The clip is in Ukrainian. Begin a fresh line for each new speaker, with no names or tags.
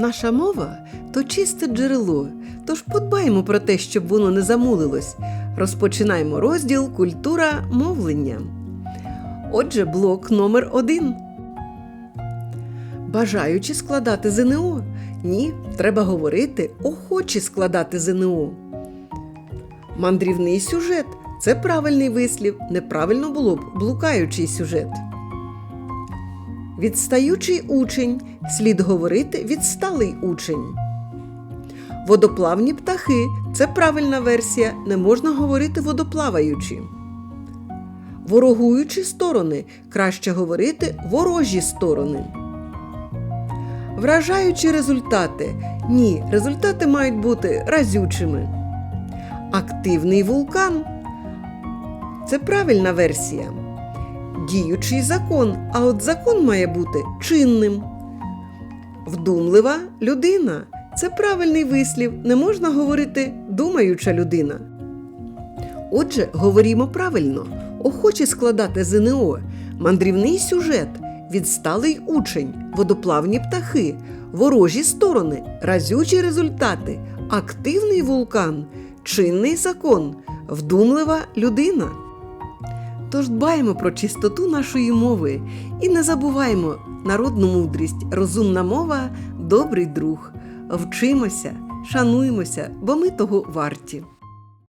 Наша мова то чисте джерело, тож подбаємо про те, щоб воно не замулилось. Розпочинаємо розділ Культура мовлення. Отже, блок номер один. Бажаючи складати ЗНО. Ні, треба говорити охочі складати ЗНО. Мандрівний сюжет це правильний вислів. Неправильно було б блукаючий сюжет. Відстаючий учень слід говорити відсталий учень. Водоплавні птахи це правильна версія, не можна говорити водоплаваючі. Ворогуючі сторони краще говорити ворожі сторони. Вражаючі результати. Ні, результати мають бути разючими. Активний вулкан це правильна версія. Діючий закон, а от закон має бути чинним. Вдумлива людина це правильний вислів, не можна говорити думаюча людина. Отже, говоримо правильно, охоче складати ЗНО, мандрівний сюжет, відсталий учень, водоплавні птахи, ворожі сторони, разючі результати, активний вулкан, чинний закон, вдумлива людина. Тож дбаємо про чистоту нашої мови і не забуваємо народну мудрість, розумна мова добрий друг. Вчимося, шануємося, бо ми того варті.